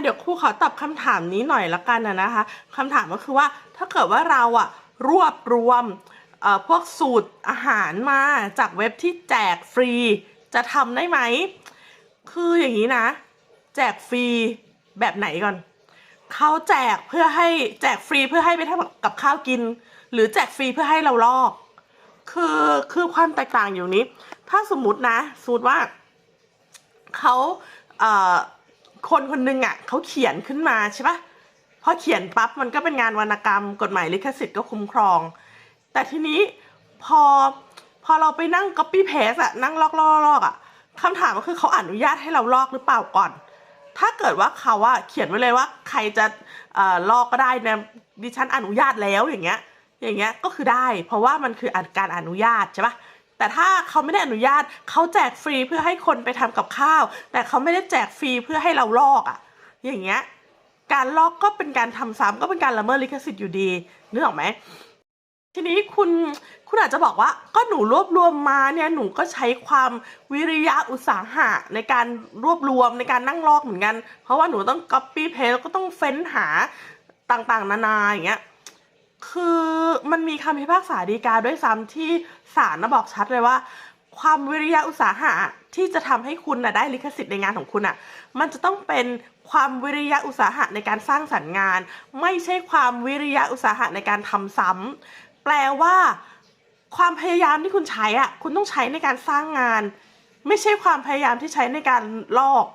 เดี๋ยวครูขอตอบคำถามนี้หน่อยละกันนะนะคะคำถามก็คือว่าถ้าเกิดว่าเราอะรวบรวมพวกสูตรอาหารมาจากเว็บที่แจกฟรี จะทำได้ไหม คืออย่างนี้นะ แจกฟรีแบบไหนก่อนเขาแจกเพื่อให้แจกฟรีเพื่อให้ไปทำกับข้าวกิน หรือแจกฟรีเพื่อให้เราลอก คือคือความแตกต่างอยู่นี้ ถ้าสมมตินะสมมติว่าเขาเอ่อ คนคนหนึงอะเขาเขียนขึ้นมาใช่ปะพอเขียนปั๊บมันก็เป็นงานวรรณกรรม กฎหมายลิขสิทธิ์ก็คุ้มครอง แต่ทีนี้พอพอเราไปนั่ง copy paste อะนั่งลอกลอกลอกอะคำถามก็คือเขาอนุญาตให้เราลอกหรือเปล่าก่อน ถ้าเกิดว่าเขาอะเขียนไว้เลยว่าใครจะอ่อลอกก็ได้นะดิฉันอนุญาตแล้วอย่างเงี้ย อย่างเงี้ยก็คือได้ เพราะว่ามันคือการอนุญาตใช่ปะ แต่ถ้าเขาไม่ได้อนุญาตเขาแจกฟรีเพื่อให้คนไปทำกับข้าว แต่เขาไม่ได้แจกฟรีเพื่อให้เราลอกอะอย่างเงี้ยการลอกก็เป็นการทำซ้ำก็เป็นการละเมิดลิขสิทธิ์อยู่ดีนึกออกไหมทีนี้คุณคุณอาจจะบอกว่าก็หนูรวบรวมมาเนี่ยหนูก็ใช้ความวิริยะอุตสาหะในการรวบรวมในการนั่งลอกเหมือนกัน เพราะว่าหนูต้อง copy paste แล้วก็ต้องเฟ้นหาต่างๆ นานาอย่างเงี้ย คือมันมีคำพิพากษาฎีกาด้วยซ้ำที่ศาลนะบอกชัดเลยว่า ความวิริยะอุตสาหะที่จะทำให้คุณนะได้ลิขสิทธิ์ในงานของคุณอะ มันจะต้องเป็นความวิริยะอุตสาหะในการสร้างสรรค์งาน ไม่ใช่ความวิริยะอุตสาหะในการทำซ้ำแปลว่าความพยายามที่คุณใช้อะ คุณต้องใช้ในการสร้างงาน ไม่ใช่ความพยายามที่ใช้ในการลอก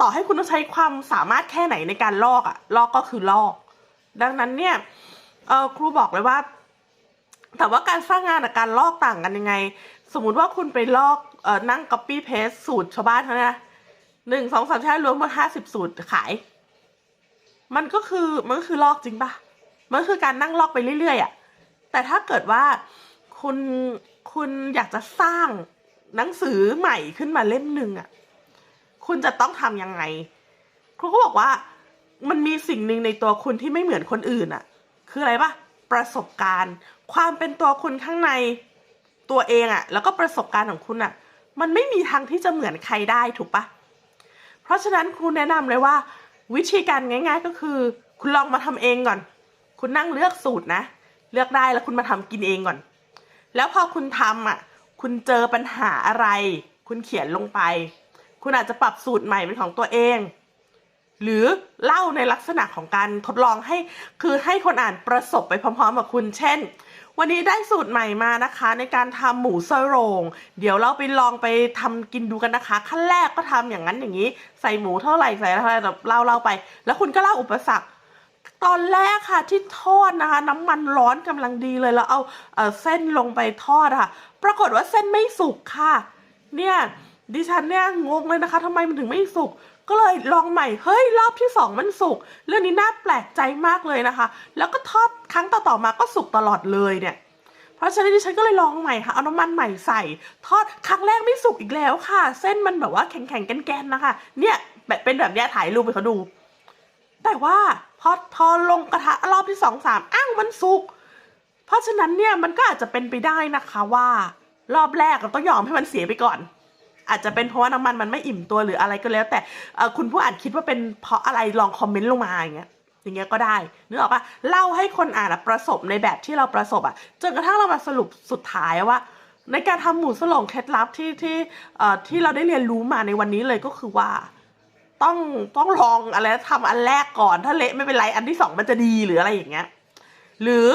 ต่อให้คุณต้องใช้ความสามารถแค่ไหนในการลอกอะ ลอกก็คือลอก ดังนั้นเนี่ย เออครูบอกเลยว่าแต่ว่าการสร้างงานกับการลอกต่างกันยังไง สมมุติว่าคุณไปลอกเออนั่ง copy paste สูตรชาวบ้านเขานะหนึ่งสองสามสี่ห้รวมมาห้าสิบสูตรขาย มันก็คือมันก็คือลอกจริงปะมันคือการนั่งลอกไปเรื่อยๆอะ่ะแต่ถ้าเกิดว่าคุณคุณอยากจะสร้างหนังสือใหม่ขึ้นมาเล่มหนึ่งอะ่ะ คุณจะต้องทำยังไงครูก็บอกว่ามันมีสิ่งหนึ่งในตัวคุณที่ไม่เหมือนคนอื่นอะ่ะ คืออะไรปะประสบการณ์ ความเป็นตัวคุณข้างในตัวเองอะ่ะแล้วก็ประสบการณ์ของคุณอะ่ะมันไม่มีทางที่จะเหมือนใครได้ถูกปะเพราะฉะนั้นครูแนะนำเลยว่า วิธีการง่าย ๆ ก็คือ คุณลองมาทำเองก่อน คุณนั่งเลือกสูตรนะ เลือกได้แล้วคุณมาทำกินเองก่อน แล้วพอคุณทำอะ คุณเจอปัญหาอะไร คุณเขียนลงไป คุณอาจจะปรับสูตรใหม่เป็นของตัวเอง หรือเล่าในลักษณะของการทดลองให้คือให้คนอ่านประสบไปพร้อมๆกับคุณเช่น วันนี้ได้สูตรใหม่มานะคะ ในการทำหมูสโรง เดี๋ยวเราไปลองไปทำกินดูกันนะคะ ขั้นแรกก็ทำอย่างนั้นอย่างนี้ ใส่หมูเท่าไหร่ใส่อะไรแบบเล่าเล่าไป แล้วคุณก็เล่าอุปสรรคตอนแรกค่ะที่ทอดนะคะ น้ำมันร้อนกำลังดีเลยแล้วเอาเอ่อเส้นลงไปทอดค่ะ ปรากฏว่าเส้นไม่สุกค่ะ เนี่ยดิฉันเนี่ยงงเลยนะคะทำไมมันถึงไม่สุก ก็เลยลองใหม่เฮ้ยรอบที่สองมันสุกเรื่องนี้น่าแปลกใจมากเลยนะคะ แล้วก็ทอดครั้งต่อๆมาก็สุกตลอดเลยเนี่ยเพราะฉะนั้นดิฉันก็เลยลองใหม่ค่ะเอาน้ำมันใหม่ใส่ ทอดครั้งแรกไม่สุกอีกแล้วค่ะ เส้นมันแบบว่าแข็งๆแกนๆนะคะ เนี่ยแบบเป็นแบบเนี้ยถ่ายรูปไปเขาดู แต่ว่าพอพอลงกระทะรอบที่สองสามอ้าวมันสุกเพราะฉะนั้นเนี่ยมันก็อาจจะเป็นไปได้นะคะว่า รอบแรกเราต้องยอมให้มันเสียไปก่อน อาจจะเป็นเพราะว่าน้ำมันมันไม่อิ่มตัวหรืออะไรก็แล้ว แต่คุณผู้อ่านคิดว่าเป็นเพราะอะไรลองคอมเมนต์ลงมาอย่างเงี้ยอย่างเงี้ยก็ได้นึกออกปะเล่าให้คนอ่านอะประสบในแบบที่เราประสบอะจนกระทั่งเรามาสรุปสุดท้ายว่า ในการทำหมูสโลงเคล็ดลับที่ที่ที่เราได้เรียนรู้มาในวันนี้เลยก็คือว่า ต้องต้องลองอะไรทำอันแรกก่อนถ้าเละไม่เป็นไรอันที่สองมันจะดีหรืออะไรอย่างเงี้ย หรือ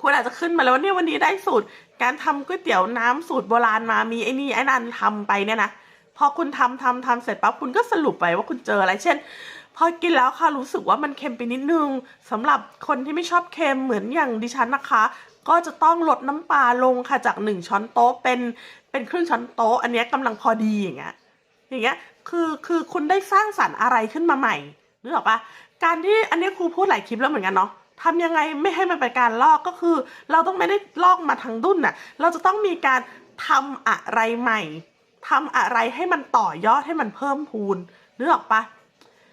คุณอาจจะขึ้นมาแล้วว่าเนี่ยวันนี้ได้สูตร การทำก๋วยเตี๋ยวน้ำสูตรโบราณมามีไอ้นี่ไอ้นั่นทำไปเนี่ยนะพอคุณทำทำทำเสร็จปั๊บคุณก็สรุปไปว่าคุณเจออะไรเช่น พอกินแล้วค่ะรู้สึกว่ามันเค็มไปนิดนึงสำหรับคนที่ไม่ชอบเค็มเหมือนอย่างดิฉันนะคะ ก็จะต้องลดน้ำปลาลงค่ะจากหนึ่งช้อนโต๊ะเป็นเป็นครึ่งช้อนโต๊ะ อันนี้ยกำลังพอดีอย่างเงี้ยอย่างเงี้ยคือคือคุณได้สร้างสรรค์อะไรขึ้นมาใหม่นึกออกปะการที่อันนี้ครูพูดหลายคลิปแล้วเหมือนกันเนาะ ทำยังไงไม่ให้มันเป็นการลอกก็คือ เราต้องไม่ได้ลอกมาทั้งดุนน่ะ เราจะต้องมีการทำอะไรใหม่ทำอะไรให้มันต่อยอดให้มันเพิ่มพูนนึกออกปะ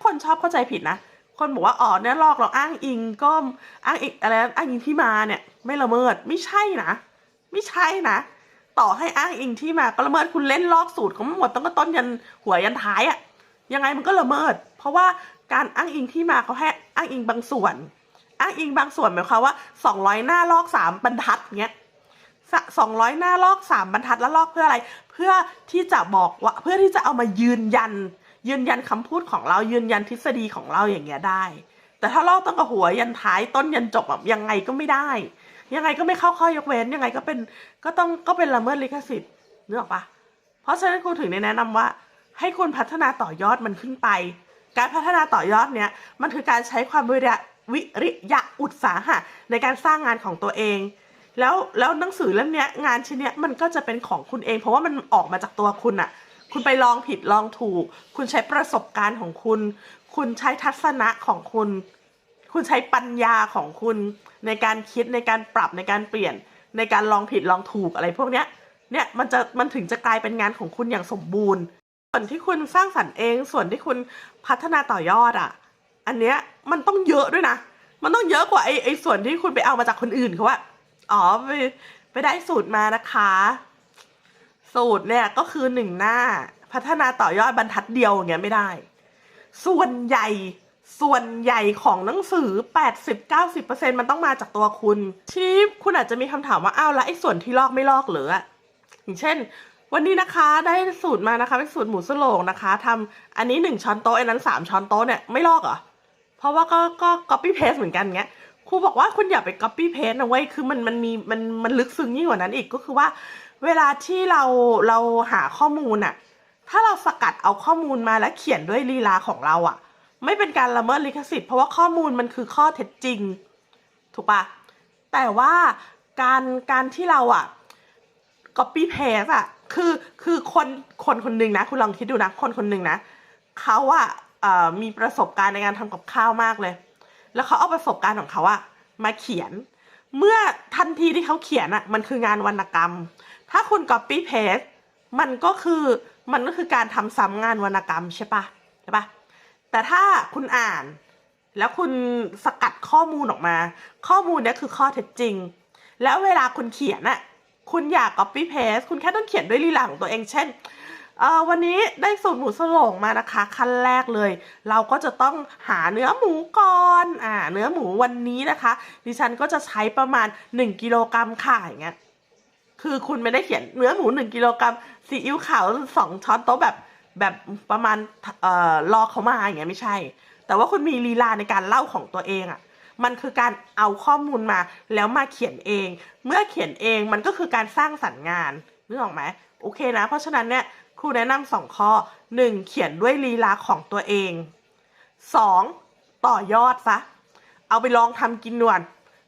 คนชอบเข้าใจผิดนะ คนบอกว่าอ๋อเนี่ยลอกเราอ้างอิงก็อ้างอิงอะไรอ้างอิงที่มาเนี่ย ไม่ละเมิดไม่ใช่นะ ไม่ใช่นะ ต่อให้อ้างอิงที่มาก็ละเมิดคุณเล่นลอกสูตรของหมดตั้งแต่ต้นยันหัวยันท้ายอะยังไงมันก็ละเมิด เพเพราะว่าการอ้างอิงที่มาเขาให้อ้างอิงบางส่วน อ้างอิงบางส่วนหมายความว่า200หน้าลอก3บรรทัดเงี้ยสองร้อยหน้าลอก3บรรทัดแล้วลอกเพื่ออะไร เพื่อที่จะบอกว่าเพื่อที่จะเอามายืนยัน ยืนยันคำพูดของเรายืนยันทฤษฎีของเราอย่างเงี้ยได้ แต่ถ้าลอกตั้งแต่หัวยันท้ายต้นยันจบแบบยังไงก็ไม่ได้ ยังไงก็ไม่เข้าข้อยกเว้นยังไงก็เป็นก็ต้องก็เป็นละเมิดลิขสิทธิ์นึกออกปะเพราะฉะนั้นครูถึงแนะนำว่า ให้คุณพัฒนาต่อยอดมันขึ้นไป การพัฒนาต่อยอดเนี้ยมันคือการใช้ความวิริยะ วิริยะอุตสาหะในการสร้างงานของตัวเอง แล้วแล้วหนังสือเล่มเนี้ยงานชิ้นเนี้ยมันก็จะเป็นของคุณเอง เพราะว่ามันออกมาจากตัวคุณอะคุณไปลองผิดลองถูก คุณใช้ประสบการณ์ของคุณ คุณใช้ทัศนะของคุณ คุณใช้ปัญญาของคุณ ในการคิดในการปรับในการเปลี่ยน ในการลองผิดลองถูกอะไรพวกเนี้ยเนี่ยมันจะมันถึงจะกลายเป็นงานของคุณอย่างสมบูรณ์ ส่วนที่คุณสร้างสรรค์เอง ส่วนที่คุณพัฒนาต่อยอดอะ อันเนี้ย มันต้องเยอะด้วยนะ มันต้องเยอะกว่าไอ้ไอ้ส่วนที่คุณไปเอามาจากคนอื่นเขาว่าอ๋อไปไปได้สูตรมานะคะ สูตรเนี่ยก็คือหนึ่งหน้า พัฒนาต่อยอดบรรทัดเดียวอย่างเงี้ยไม่ได้ ส่วนใหญ่ส่วนใหญ่ของหนังสือ 80-90%มันต้องมาจากตัวคุณ ทีนี้คุณอาจจะมีคำถามว่า อ้าวแล้วไอ้ส่วนที่ลอกไม่ลอกเหรืออะอย่างเช่น วันนี้นะคะได้สูตรมานะคะ เป็นสูตรหมูสโลงนะคะทำอันนี้หนึ่งช้อนโต๊ะอันนั้นสามช้อนโต๊ะเนี่ยไม่ลอกเหรอ เพราะว่าก็ก็ copy paste เหมือนกันเงี้ยครูบอกว่าคุณอย่าไป copy paste นะเว้ยคือมันมันมีมันมันลึกซึ้งยิ่งกว่านั้นอีกก็คือว่า เวลาที่เราเราหาข้อมูลอะถ้าเราสกัดเอาข้อมูลมาแล้วเขียนด้วยลีลาของเราอะไม่เป็นการละเมิดลิขสิทธิ์เพราะว่าข้อมูลมันคือข้อเท็จจริง ถูกปะแต่ว่าการการที่เราอะ copy paste อะคือคือคนคนคนหนึ่งนะ คุณลองคิดดูนะ คนคนหนึ่งนะเขาอะเอ่อ มีประสบการณ์ในการทำกับข้าวมากเลย แล้วเขาเอาประสบการณ์ของเขาอะมาเขียน เมื่อทันทีที่เขาเขียนอะมันคืองานวรรณกรรม ถ้าคุณ copy paste มันก็คือมันก็คือการทำซ้ำงานวรรณกรรมใช่ปะใช่ปะแต่ถ้าคุณอ่าน แล้วคุณสกัดข้อมูลออกมา ข้อมูลนี้คือข้อเท็จจริง แล้วเวลาคุณเขียนอะคุณอยาก copy paste คุณแค่ต้องเขียนด้วยลีลาของตัวเอง เช่น วันนี้ได้สูตรหมูสลงมานะคะ ขั้นแรกเลย เราก็จะต้องหาเนื้อหมูก่อนอ่าเนื้อหมูวันนี้นะคะ ดิฉันก็จะใช้ประมาณ 1กิโลกรัมค่ะอย่างเงี้ยคือคุณไม่ได้เขียนเนื้อหมูหนึ่งกิโลกรัมซีอิ๊วขาวสองช้อนโต๊ะแบบแบบประมาณเอ่อรอเขามาอย่างเงี้ยไม่ใช่ แต่ว่าคุณมีลีลาในการเล่าของตัวเองอะ่ะมันคือการเอาข้อมูลมาแล้วมาเขียนเอง เมื่อเขียนเองมันก็คือการสร้างสรรค์งานนึกออกไหมโอเคนะ เพราะฉะนั้นเนี่ย ครูแนะนำสองข้อหนึ่งเขียนด้วยลีลาของตัวเองสองต่อยอดซะ เอาไปลองทำกินด่วน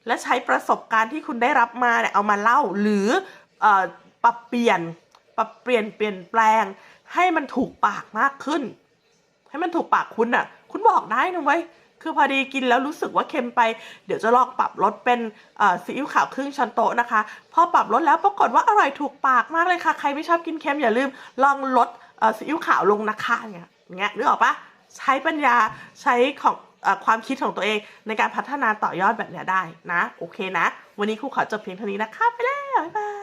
และใช้ประสบการณ์ที่คุณได้รับมาเนี่ยเอามาเล่าหรืออปรับเปลี่ยนปรับเปลี่ยนเปลี่ยนแปลง ให้มันถูกปากมากขึ้น ให้มันถูกปากคุณอะ คุณบอกได้นะเว้ย คือพอดีกินแล้วรู้สึกว่าเค็มไป เดี๋ยวจะลองปรับลดเป็นซีอิ๊วขาวครึ่งช้อนโต๊ะนะคะ พอปรับลดแล้วปรากฏว่าอร่อยถูกปากมากเลยค่ะ ใครไม่ชอบกินเค็มอย่าลืมลองลดซีอิ๊วขาวลงนะคะอย่างเงี้ยเงี้ยนึกออกปะใช้ปัญญาใช้ของอความคิดของตัวเองในการพัฒนาต่อยอดแบบเนี้ยได้นะ โอเคนะ วันนี้ครูขอจบเพียงเท่านี้นะคะ ไปแล้วบ๊ายบาย